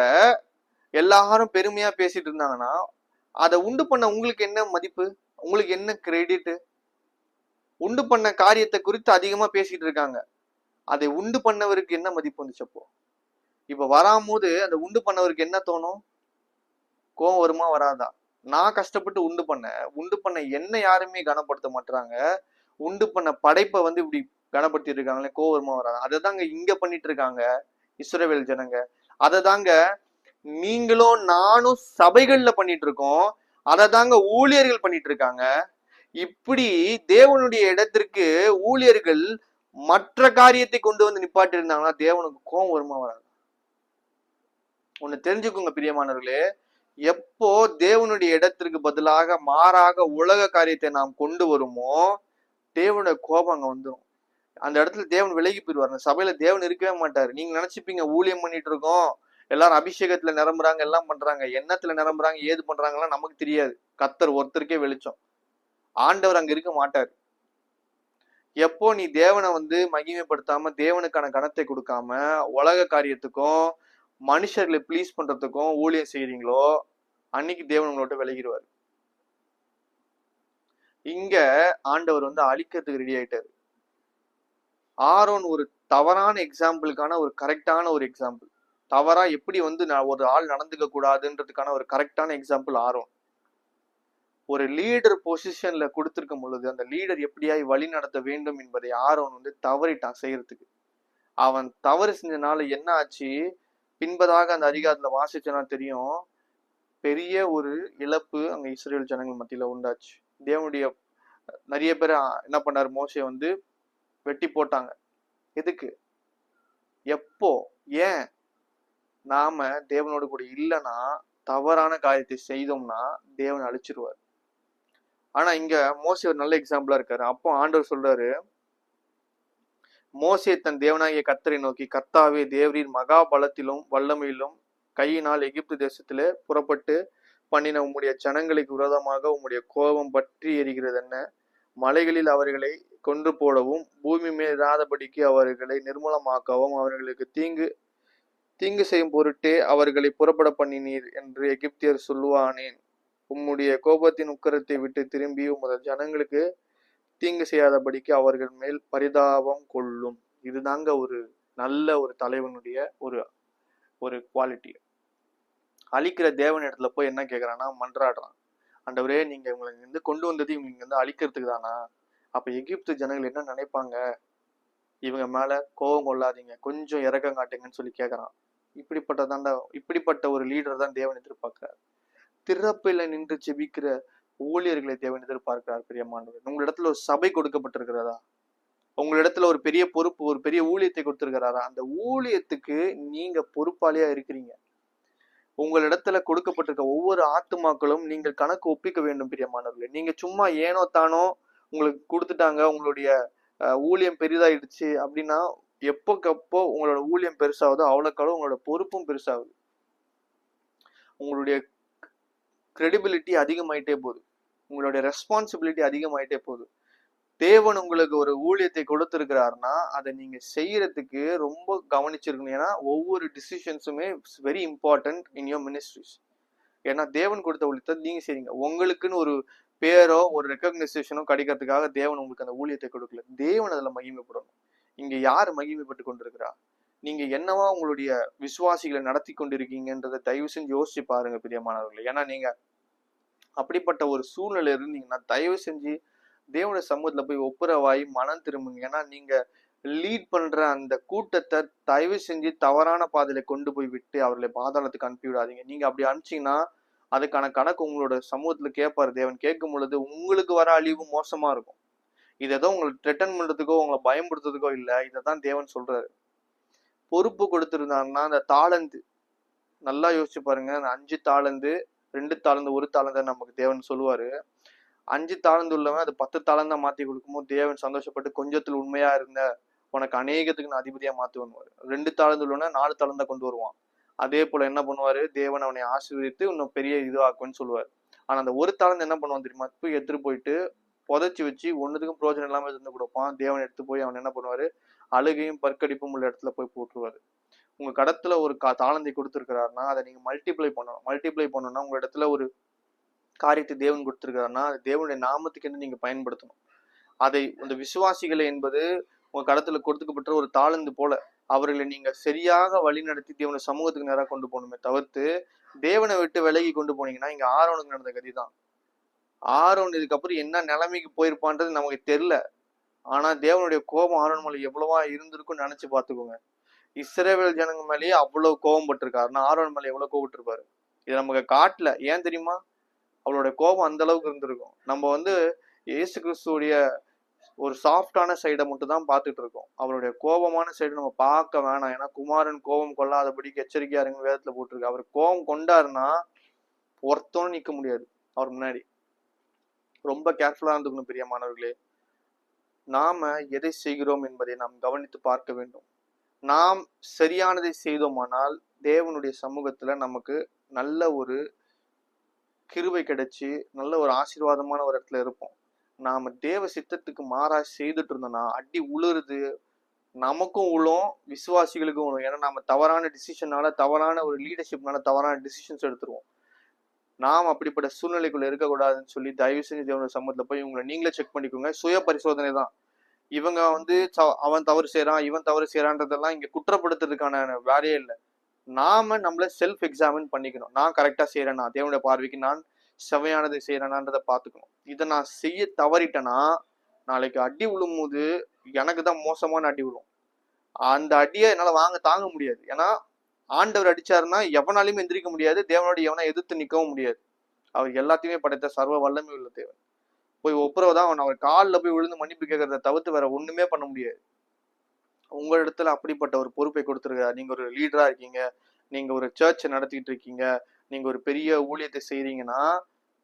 எல்லாரும் பெருமையா பேசிட்டு இருந்தாங்கன்னா அதை உண்டு பண்ண உங்களுக்கு என்ன மதிப்பு? உங்களுக்கு என்ன கிரெடிட்டு உண்டு பண்ண காரியத்தை குறித்து அதிகமா பேசிட்டு இருக்காங்க. அதை உண்டு பண்ணவருக்கு என்ன மதிப்பு வந்துச்சு அப்போ? இப்ப வராமோது அந்த உண்டு பண்ணவருக்கு என்ன தோணும்? கோவம் வருமா வராதா? நான் கஷ்டப்பட்டு உண்டு பண்ணேன் உண்டு பண்ண என்ன யாருமே கனப்படுத்த மாட்டாங்க உண்டு பண்ண படைப்பை வந்து இப்படி கனப்படுத்தி இருக்காங்களே கோவம் வருமா வராதா? அதை தாங்க இங்க பண்ணிட்டு இருக்காங்க இஸ்ரோவேல் ஜனங்க. அதை தாங்க நீங்களும் நானும் சபைகள்ல பண்ணிட்டு இருக்கோம் அதை தாங்க ஊழியர்கள் பண்ணிட்டு இருக்காங்க இப்படி தேவனுடைய இடத்திற்கு ஊழியர்கள் மற்ற காரியத்தை கொண்டு வந்து நிப்பாட்டி இருந்தாங்கன்னா தேவனுக்கு கோபம் வருமா வராது. ஒண்ணு தெரிஞ்சுக்கோங்க பிரியமானவர்களே. எப்போ தேவனுடைய இடத்திற்கு பதிலாக மாறாக உலக காரியத்தை நாம் கொண்டு வருமோ தேவனுடைய கோபம் அங்க வந்துடும் அந்த இடத்துல தேவன் விலகி போயிடுவார். அந்த சபையில தேவன் இருக்கவே மாட்டாரு. நீங்க நினைச்சுப்பீங்க ஊழியம் பண்ணிட்டு இருக்கோம் எல்லாரும் அபிஷேகத்துல நிரம்புறாங்க எல்லாம் பண்றாங்க. எண்ணத்துல நிரம்புறாங்க ஏது பண்றாங்கலாம் நமக்கு தெரியாது. கத்தர் ஒருத்தருக்கே வெளிச்சம். ஆண்டவர் அங்க இருக்க மாட்டார். எப்போ நீ தேவனை வந்து மகிமைப்படுத்தாம தேவனுக்கான கணத்தை கொடுக்காம உலக காரியத்துக்கும் மனுஷர்களை ப்ளீஸ் பண்றதுக்கும் ஊழியம் செய்யறீங்களோ அன்னைக்கு தேவன் உங்களோட விலகிடுவார். இங்க ஆண்டவர் வந்து அழிக்கிறதுக்கு ரெடி ஆயிட்டாரு. ஆரோன் ஒரு தவறான எக்ஸாம்பிளுக்கான ஒரு கரெக்டான ஒரு எக்ஸாம்பிள் தவறா எப்படி வந்து நான் ஒரு ஆள் நடந்துக்க கூடாதுன்றதுக்கான ஒரு கரெக்டான எக்ஸாம்பிள் ஆர்வம் ஒரு லீடர் பொசிஷன்ல கொடுத்துருக்கும் பொழுது அந்த லீடர் எப்படியாய் வழி நடத்த வேண்டும் என்பதை ஆரோன் வந்து தவறிட்டான் செய்யறதுக்கு. அவன் தவறு செஞ்சனால என்ன ஆச்சு? பின்பதாக அந்த அதிகாரத்துல வாசிச்சனா தெரியும். பெரிய ஒரு இழப்பு அங்க இஸ்ரேல் ஜனங்கள் மத்தியில உண்டாச்சு. தேவனுடைய நிறைய பேர் என்ன பண்ணார்? மோசையை வந்து வெட்டி போட்டாங்க. எதுக்கு? எப்போ? ஏன்? நாம தேவனோடு கூட இல்லைன்னா தவறான காரியத்தை செய்தோம்னா தேவன் அழிச்சிருவார். ஆனா இங்க மோசி ஒரு நல்ல எக்ஸாம்பிளா இருக்காரு. அப்போ ஆண்டவர் சொல்றாரு மோசே தன் தேவனாகிய கத்தரை நோக்கி கர்த்தாவே தேவரின் மகா பலத்திலும் வல்லமையிலும் கையினால் எகிப்து தேசத்திலே புறப்பட்டு பண்ணின உம்முடைய ஜனங்களுக்கு விரோதமாக உம்முடைய கோபம் பற்றி எரிகிறது என்ன மலைகளில் அவர்களை கொன்று போடவும் பூமி மேல் இராதபடிக்கு அவர்களை நிர்மூலமாக்கவும் அவர்களுக்கு தீங்கு தீங்கு செய்யும் பொருட்டே அவர்களை புறப்பட பண்ணினீர் என்று எகிப்தியர் சொல்லுவானேன். உம்முடைய கோபத்தின் உக்கரத்தை விட்டு திரும்பி உமது ஜனங்களுக்கு தீங்கு செய்யாதபடிக்கு அவர்கள் மேல் பரிதாபம் கொள்ளும். இதுதாங்க ஒரு நல்ல ஒரு தலைவனுடைய ஒரு ஒரு குவாலிட்டி அழிக்கிற தேவன் இடத்துல போய் என்ன கேட்குறான்னா மன்றாடுறான். அண்டவரே நீங்கள் இவங்களை இருந்து கொண்டு வந்தது இவங்க வந்து அழிக்கிறதுக்கு தானா? அப்போ எகிப்து ஜனங்கள் என்ன நினைப்பாங்க? இவங்க மேலே கோபம் கொள்ளாதீங்க. கொஞ்சம் இறக்கம் காட்டுங்கன்னு சொல்லி கேட்குறான் இப்படிப்பட்ட தாண்டா இப்படிப்பட்ட ஒரு லீடர் தான் தேவன் எதிர்பார்க்கிறார். திறப்பில நின்று செபிக்கிற ஊழியர்களை தேவன் எதிர்பார்க்கிறார் பிரியமானவர் உங்களிடத்துல ஒரு சபை கொடுக்கப்பட்டிருக்கிறதா? உங்களிடத்துல ஒரு பெரிய பொறுப்பு ஒரு பெரிய ஊழியத்தை கொடுத்திருக்கிறாரா? அந்த ஊழியத்துக்கு நீங்க பொறுப்பாளியா இருக்கிறீங்க. உங்களிடத்துல கொடுக்கப்பட்டிருக்க ஒவ்வொரு ஆத்துமாக்களும் நீங்கள் கணக்கு ஒப்பிக்க வேண்டும் பிரியமானவர்களே நீங்க சும்மா ஏனோ தானோ உங்களுக்கு கொடுத்துட்டாங்க உங்களுடைய ஊழியம் பெரிதாயிடுச்சு அப்படின்னா எப்போக்கப்போ உங்களோட ஊழியம் பெருசாகுதோ அவ்வளோக்களவு உங்களோட பொறுப்பும் பெருசாகுது. உங்களுடைய கிரெடிபிலிட்டி அதிகமாயிட்டே போகுது. உங்களுடைய ரெஸ்பான்சிபிலிட்டி அதிகமாயிட்டே போகுது. தேவன் உங்களுக்கு ஒரு ஊழியத்தை கொடுத்துருக்கிறாருன்னா அதை நீங்க செய்யறதுக்கு ரொம்ப கவனிச்சிருக்கணும். ஏன்னா ஒவ்வொரு டிசிஷன்ஸுமே very important in your ministries ஏன்னா தேவன் கொடுத்த ஊழியத்தை நீங்க செய்றீங்க. உங்களுக்குன்னு ஒரு பேரோ ஒரு ரெக்கக்னைசேஷனோ கிடைக்கிறதுக்காக தேவன் உங்களுக்கு அந்த ஊழியத்தை கொடுக்கல. தேவன் அதில் மகிமைப்படணும். இங்க யார் மகிமைப்பட்டு கொண்டிருக்கிறா? நீங்க என்னவா உங்களுடைய விசுவாசிகளை நடத்தி கொண்டிருக்கீங்கன்றதை தயவு செஞ்சு யோசிச்சு பாருங்க பிரியமானவர்களை ஏன்னா நீங்க அப்படிப்பட்ட ஒரு சூழ்நிலை இருந்தீங்கன்னா தயவு செஞ்சு தேவனுடைய சமூகத்துல போய் ஒப்புரவாயி மனம் திரும்புங்க. ஏன்னா நீங்க லீட் பண்ற அந்த கூட்டத்தை தயவு செஞ்சு தவறான பாதையில கொண்டு போய் விட்டு அவர்களை பாதாளத்துக்கு அனுப்பி விடாதீங்க. நீங்க அப்படி அனுப்பிச்சீங்கன்னா அதுக்கான கணக்கு உங்களோட சமூகத்துல கேட்பாரு தேவன் கேட்கும் பொழுது உங்களுக்கு வர அழிவு மோசமா இருக்கும். இது ஏதோ உங்களை ரிட்டர்ன் பண்ணுறதுக்கோ உங்களை பயன்படுத்துறதுக்கோ இல்லை இதை தான் தேவன் சொல்கிறாரு பொறுப்பு கொடுத்துருந்தாங்கன்னா அந்த தாளந்து நல்லா யோசிச்சு பாருங்க அந்த அஞ்சு தாளந்து ரெண்டு தாளந்து ஒரு தாளந்து நமக்கு தேவன் சொல்லுவார். அஞ்சு தாளந்து உள்ளவன் அது பத்து தாளந்தா மாற்றி கொடுக்கும்போது தேவன் சந்தோஷப்பட்டு கொஞ்சத்தில் உண்மையாக இருந்த உனக்கு அநேகத்துக்கு நான் அதிபதியாக மாற்றி பண்ணுவார் ரெண்டு தாளந்து உள்ளவனா நாலு தாளந்தா கொண்டு வருவான். அதே போல் என்ன பண்ணுவார்? தேவன் அவனை ஆசீர்வதித்து இன்னும் பெரிய இதுவாக்குன்னு சொல்லுவார். ஆனால் அந்த ஒரு தாளந்து என்ன பண்ணுவான் தெரியுமா? போய் எடுத்துகிட்டு போயிட்டு புதைச்சி வச்சு ஒன்றுத்துக்கும் பிரயோஜனம் இல்லாமல் இருந்து கொடுப்பான். தேவன் எடுத்து போய் அவன் என்ன பண்ணுவார்? அழுகையும் பற்கடிப்பும் உள்ள இடத்துல போய் போட்டுருவாரு. உங்கள் கடத்தில் ஒரு கா தாளந்தை கொடுத்துருக்கிறாருன்னா அதை நீங்கள் மல்டிப்ளை பண்ணணும். மல்டிப்ளை பண்ணணும்னா உங்கள் இடத்துல ஒரு காரியத்தை தேவன் கொடுத்துருக்காருன்னா அது தேவனுடைய நாமத்துக்கு என்ன நீங்கள் பயன்படுத்தணும். அதை இந்த விசுவாசிகளை என்பது உங்கள் கடத்தில் கொடுத்துக்கப்பட்ட ஒரு தாளந்து போல அவர்களை நீங்கள் சரியாக வழி நடத்தி தேவனை சமூகத்துக்கு நேராக கொண்டு போகணுமே தவிர்த்து தேவனை விட்டு விலகி கொண்டு போனீங்கன்னா இங்கே ஆரோனுக்கு நடந்த கதி தான் ஆரோன் இதுக்கப்புறம் என்ன நிலைமைக்கு போயிருப்பான்றது நமக்கு தெரில ஆனா தேவனுடைய கோபம் ஆரோன் மேலே எவ்வளவா இருந்திருக்கும்னு நினைச்சு பார்த்துக்கோங்க. இஸ்ரேவேல் ஜனங்க மேலேயே அவ்வளோ கோபம் பட்டிருக்காருன்னா ஆரோன் மேலே எவ்வளோ கோபப்பட்டிருப்பாரு? இது நமக்கு காட்டல. ஏன் தெரியுமா? அவளோட கோபம் அந்த அளவுக்கு இருந்திருக்கும். நம்ம வந்து இயேசு கிறிஸ்துவோடைய ஒரு சாஃப்டான சைடை மட்டும் தான் பார்த்துட்டு இருக்கோம். அவருடைய கோபமான சைடு நம்ம பார்க்க வேணாம். ஏன்னா குமாரன் கோபம் கொள்ளாதபடிக்கு எச்சரிக்கையா இருங்க வேதத்துல போட்டிருக்கு. அவர் கோபம் கொண்டாருன்னா ஒருத்தனும் நிக்க முடியாது. அவர் முன்னாடி. ரொம்ப கேர்ஃபுல்லாக இருந்துக்கணும் பிரியமானவர்களே. நாம் எதை செய்கிறோம் என்பதை நாம் கவனித்து பார்க்க வேண்டும். நாம் சரியானதை செய்தோமானால் தேவனுடைய சமூகத்தில் நமக்கு நல்ல ஒரு கிருவை கிடைச்சி நல்ல ஒரு ஆசீர்வாதமான ஒரு இடத்துல இருப்போம். நாம் தேவ சித்தத்துக்கு மாறா செய்துட்டு இருந்தோம்னா அடி உழுறது நமக்கும் உழும் விசுவாசிகளுக்கும் உழும். ஏன்னா நம்ம தவறான டிசிஷனால தவறான ஒரு லீடர்ஷிப்னால தவறான டிசிஷன்ஸ் எடுத்துருவோம். நாம் அப்படிப்பட்ட சூழ்நிலைக்குள்ள இருக்கக்கூடாதுன்னு சொல்லி தயவு செஞ்சு தேவனோட சமூகத்துல போய் உங்களை நீங்களே செக் பண்ணிக்கோங்க. சுய பரிசோதனை தான். இவங்க வந்து அவன் தவறு செய்கிறான் இவன் தவறு செய்யறான்றதெல்லாம் இங்க குற்றப்படுத்துறதுக்கான வேலையே இல்லை. நாம நம்மள செல்ஃப் எக்ஸாமின் பண்ணிக்கணும். நான் கரெக்டா செய்யறேனா தேவனுடைய பார்வைக்கு நான் செவையானதை செய்யறேனான்றதை பார்த்துக்கணும். இதை நான் செய்ய தவறிட்டேன்னா நாளைக்கு அடி விழும்போது எனக்கு தான் மோசமான அடி விழும் அந்த அடியை என்னால் வாங்க தாங்க முடியாது. ஏன்னா ஆண்டவர் அடிச்சாருன்னா எவனாலையும் எந்திரிக்க முடியாது தேவனோட எவனை எதிர்த்து நிற்கவும் முடியாது. அவர் எல்லாத்தையுமே படைத்த சர்வ வல்லமை உள்ள தேவன். போய் ஒப்புரவுதான் அவன். அவர் காலில் போய் விழுந்து மன்னிப்பு கேட்கறத தவிர்த்து வேற ஒண்ணுமே பண்ண முடியாது. உங்களிடத்துல அப்படிப்பட்ட ஒரு பொறுப்பை கொடுத்துருக்காரு நீங்க ஒரு லீடரா இருக்கீங்க. நீங்க ஒரு சர்ச் நடத்திட்டு இருக்கீங்க. நீங்க ஒரு பெரிய ஊழியத்தை செய்றீங்கன்னா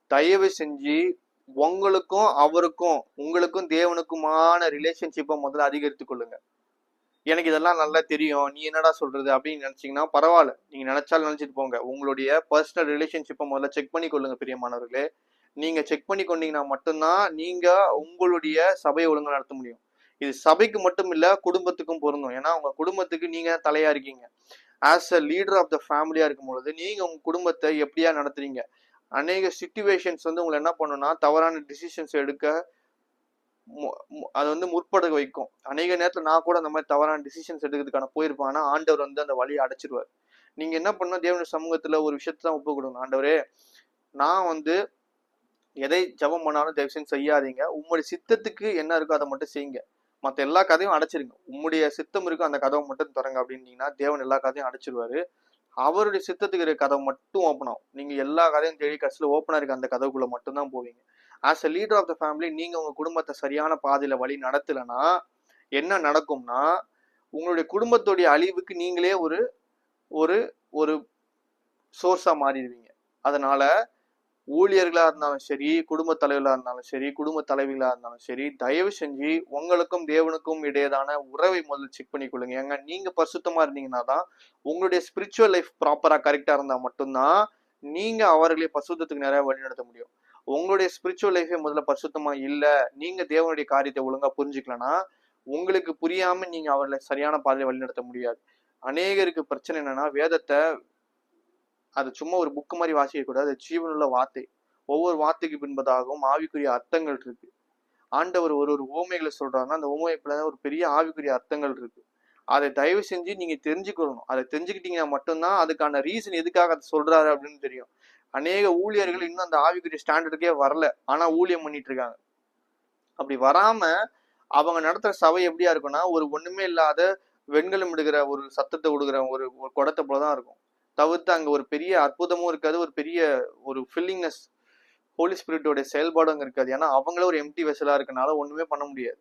தயவு செஞ்சு உங்களுக்கும் அவருக்கும் உங்களுக்கும் தேவனுக்குமான ரிலேஷன்ஷிப்பை முதல்ல அதிகரித்துக் கொள்ளுங்க. எனக்கு இதெல்லாம் நல்லா தெரியும். நீ என்னடா சொல்றது அப்படின்னு நினைச்சீங்கன்னா பரவாயில்ல. நீங்க நினைச்சாலும் நினைச்சிட்டு போங்க. உங்களுடைய பர்சனல் ரிலேஷன்ஷிப்பை முதல்ல செக் பண்ணி கொள்ளுங்க பிரியமானவர்களே நீங்க செக் பண்ணி கொண்டீங்கன்னா மட்டும்தான் நீங்க உங்களுடைய சபையை ஒழுங்கு நடத்த முடியும். இது சபைக்கு மட்டும் இல்ல குடும்பத்துக்கும் பொருந்தும். ஏன்னா உங்க குடும்பத்துக்கு நீங்க தலையா இருக்கீங்க. As a leader of the ஃபேமிலியா இருக்கும் பொழுது நீங்க உங்க குடும்பத்தை எப்படியா நடத்துறீங்க? அநேக சுச்சுவேஷன்ஸ் வந்து உங்களை என்ன பண்ணுன்னா தவறான டிசிஷன்ஸ் எடுக்க அது வந்து முற்படுக வைக்கும். அநேக நேரத்தில் நான் கூட அந்த மாதிரி தவறான டிசிஷன்ஸ் எடுக்கிறதுக்கான போயிருப்பேன். ஆண்டவர் வந்து அந்த வழியை அடைச்சிருவார். நீங்க என்ன பண்ணணும்? தேவனுடைய சமூகத்துல ஒரு விஷயத்தான் ஒப்பு கொடுங்க. ஆண்டவரே நான் வந்து எதை ஜெபம் பண்ணாலும் தயவு செஞ்சு செய்யாதீங்க. உங்களுடைய சித்தத்துக்கு என்ன இருக்கோ அதை மட்டும் செய்யுங்க. மற்ற எல்லா கதையும் அடைச்சிருங்க. உம்முடைய சித்தம் இருக்கோ அந்த கதவை மட்டும் திறங்க அப்படின்னீங்கன்னா தேவன் எல்லா கதையும் அடைச்சிருவாரு. அவருடைய சித்தத்துக்கு இருக்க கதவை மட்டும் ஓப்பன் ஆகும். நீங்க எல்லா கதையும் தேடி கடைசியில் ஓப்பனாக இருக்க அந்த கதவுக்குள்ள மட்டும்தான் போவீங்க. As a leader of the family நீங்கள் உங்கள் குடும்பத்தை சரியான பாதையில் வழி நடத்தலைன்னா என்ன நடக்கும்னா உங்களுடைய குடும்பத்துடைய அழிவுக்கு நீங்களே ஒரு ஒரு ஒரு சோர்ஸாக மாறிடுவீங்க. அதனால் ஊழியர்களாக இருந்தாலும் சரி குடும்ப தலைவர்களாக இருந்தாலும் சரி குடும்ப தலைவிகளாக இருந்தாலும் சரி தயவு செஞ்சு உங்களுக்கும் தேவனுக்கும் இடையேதான உறவை முதல்ல செக் பண்ணி கொள்ளுங்க. ஏங்க நீங்கள் பரிசுத்தமாக இருந்தீங்கன்னா தான் உங்களுடைய ஸ்பிரிச்சுவல் லைஃப் ப்ராப்பராக கரெக்டாக இருந்தால் மட்டும்தான் நீங்கள் அவர்களை பசுத்தத்துக்கு நிறைய வழி நடத்த முடியும். உங்களுடைய ஸ்பிரிச்சுவல் லைஃபே முதல்ல பரிசுத்தமா இல்ல நீங்க தேவனுடைய காரியத்தை ஒழுங்கா புரிஞ்சுக்கலனா உங்களுக்கு புரியாம நீங்க அவர்களை சரியான பாதையை வழிநடத்த முடியாது. அநேகருக்கு பிரச்சனை என்னன்னா வேதத்தை அது சும்மா ஒரு புக்கு மாதிரி வாசிக்க கூடாது. ஜீவனுள்ள வார்த்தை. ஒவ்வொரு வார்த்தைக்கு பின்பதாகவும் ஆவிக்குரிய அர்த்தங்கள் இருக்கு. ஆண்டவர் ஒரு ஒரு ஓமைகளை சொல்றாங்கன்னா அந்த ஓமைக்குள்ள ஒரு பெரிய ஆவிக்குரிய அர்த்தங்கள் இருக்கு. அதை தயவு செஞ்சு நீங்க தெரிஞ்சுக்கணும். அதை தெரிஞ்சுக்கிட்டீங்கன்னா மட்டும்தான் அதுக்கான ரீசன் எதுக்காக அதை சொல்றாரு அப்படின்னு தெரியும். அநேக ஊழியர்கள் இன்னும் அந்த ஆவிக்குரிய ஸ்டாண்டர்டுக்கே வரல. ஆனா ஊழியம் பண்ணிட்டு இருக்காங்க அப்படி வராம அவங்க நடத்துற சபை எப்படியா இருக்கும்னா ஒரு ஒண்ணுமே இல்லாத வெண்கலம் விடுகிற ஒரு சத்தத்தை விடுகிற ஒரு ஒரு குடத்தை போலதான் இருக்கும். தவிர்த்து அங்க ஒரு பெரிய அற்புதமும் இருக்காது. ஒரு பெரிய ஒரு ஃபில்லிங்னஸ் ஹோலி ஸ்பிரிட்டோட செயல்பாடும் அங்க இருக்காது. ஏன்னா அவங்களே ஒரு எம்டி வெசலா இருக்கனால ஒண்ணுமே பண்ண முடியாது.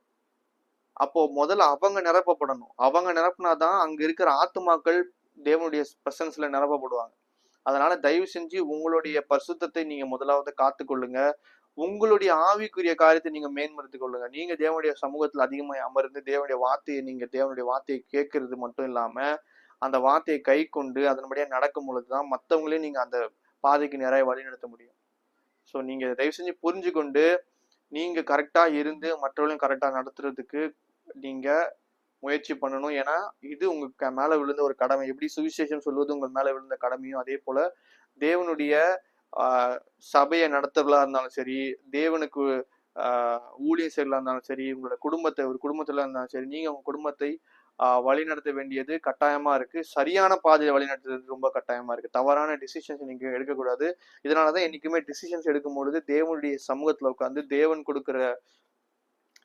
அப்போ முதல்ல அவங்க நிரப்பப்படணும். அவங்க நிரப்புனாதான் அங்க இருக்கிற ஆத்துமாக்கள் தேவனுடைய பிரசன்ஸ்ல நிரப்பப்படுவாங்க. அதனால தயவு செஞ்சு உங்களுடைய பரிசுத்தத்தை நீங்க முதலாவது காத்துக்கொள்ளுங்க. உங்களுடைய ஆவிக்குரிய காரியத்தை நீங்க மேம்படுத்திக் கொள்ளுங்க. நீங்க தேவனுடைய சமூகத்துல அதிகமாக அமர்ந்து தேவனுடைய வார்த்தையை நீங்க தேவனுடைய வார்த்தையை கேட்கறது மட்டும் இல்லாம அந்த வார்த்தையை கை கொண்டு அதன்படியே நடக்கும் பொழுதுதான் மற்றவங்களையும் நீங்க அந்த பாதைக்கு நிறைய வழிநடத்த முடியும். ஸோ நீங்க தயவு செஞ்சு புரிஞ்சு கொண்டு நீங்க கரெக்டா இருந்து மற்றவர்களையும் கரெக்டா நடத்துறதுக்கு நீங்க முயற்சி பண்ணணும். ஏன்னா இது உங்க மேலே மேல விழுந்த ஒரு கடமை. எப்படி சுவிசேஷம் சொல்வது உங்கள் மேல விழுந்த கடமையும் அதே போல தேவனுடைய ஆஹ், சபையை நடத்துறதா இருந்தாலும் சரி தேவனுக்கு ஆஹ், ஊழியம் செய்யலாம் இருந்தாலும் சரி உங்களோட குடும்பத்தை ஒரு குடும்பத்துல இருந்தாலும் சரி நீங்க உங்க குடும்பத்தை வழி வழிநடத்த வேண்டியது கட்டாயமா இருக்கு. சரியான பாதையை வழிநடத்துறது ரொம்ப கட்டாயமா இருக்கு. தவறான டிசிஷன்ஸ் நீங்க எடுக்கக்கூடாது. இதனாலதான் என்னைக்குமே டிசிஷன்ஸ் எடுக்கும் பொழுது தேவனுடைய சமூகத்துல உட்காந்து தேவன் கொடுக்குற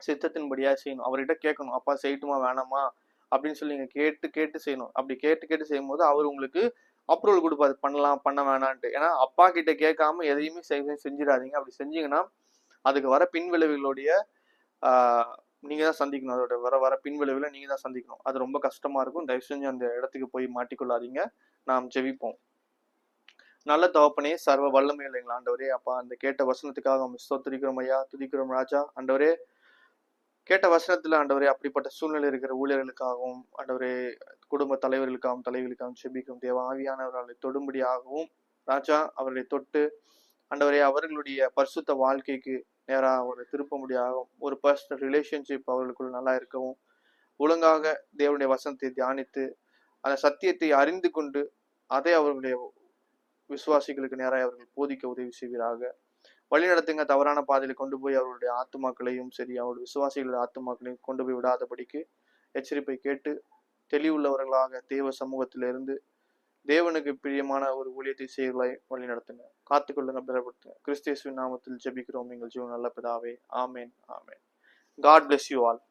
சித்தத்தின்படியா செய்யணும். அவர்கிட்ட கேட்கணும். அப்பா செய்யட்டுமா? வேணாமா? அப்படின்னு சொல்லி நீங்க கேட்டு கேட்டு செய்யணும். அப்படி கேட்டு கேட்டு செய்யும்போது அவர் உங்களுக்கு அப்ரூவல் கொடுப்பாரு. பண்ணலாம் பண்ண வேணான்ட்டு. ஏன்னா அப்பா கிட்ட கேட்காம எதையுமே செய்~ செஞ்சிடாதீங்க. அப்படி செஞ்சீங்கன்னா அதுக்கு வர பின்விளைவுகளுடைய ஆஹ் நீங்க தான் சந்திக்கணும். அதோட வர வர பின்விளைவுகளை நீங்க தான் சந்திக்கணும். அது ரொம்ப கஷ்டமா இருக்கும். தயவு செஞ்சு அந்த இடத்துக்கு போய் மாட்டிக்கொள்ளாதீங்க. நாம் ஜெபிப்போம். நல்ல தவப்பனே சர்வ வல்லமையில் இல்லைங்களா ஆண்டவரே. அப்பா அந்த கேட்ட வசனத்துக்காக நம்ம ஸ்தோத்திரிக்கிறோம் ஐயா. துதிக்கிறோம் ராஜா. ஆண்டவரே கேட்ட வசனத்துல ஆண்டவரே அப்படிப்பட்ட சூழ்நிலை இருக்கிற ஊழியர்களுக்காகவும் ஆண்டவரே குடும்ப தலைவர்களுக்காகவும் தலைவர்களுக்காகவும் செபிக்கும் தேவ ஆவியானவர்களை தொடும்படியாகவும் ராஜா அவர்களை தொட்டு ஆண்டவரே அவர்களுடைய பரிசுத்த வாழ்க்கைக்கு நேரா ஒரு திருப்பும்படியாகவும் ஒரு பர்சனல் ரிலேஷன்ஷிப் அவர்களுக்குள் நல்லா இருக்கவும் ஒழுங்காக தேவனுடைய வசனத்தை தியானித்து அந்த சத்தியத்தை அறிந்து கொண்டு அதை அவர்களுடைய விசுவாசிகளுக்கு நேராக அவர்கள் போதிக்க உதவி செய்வீராக. வழிநடத்துங்க. தவறான பாதையில் கொண்டு போய் அவருடைய ஆத்துமாக்களையும் சரி அவருடைய விசுவாசிகளுடைய ஆத்துமாக்களையும் கொண்டு போய் விடாதபடிக்கு எச்சரிப்பை கேட்டு தெளிவுள்ளவர்களாக தேவ சமூகத்திலிருந்து தேவனுக்கு பிரியமான ஒரு ஊழியத்தை செய்களை வழிநடத்துங்க. காத்துக்கொள்ளுங்க பலப்படுத்துங்க. கிறிஸ்தேசுவின் நாமத்தில் ஜெபிக்கிறோம். எங்கள் ஜீவன் நல்ல பிதாவே. ஆமேன் ஆமேன். God bless you all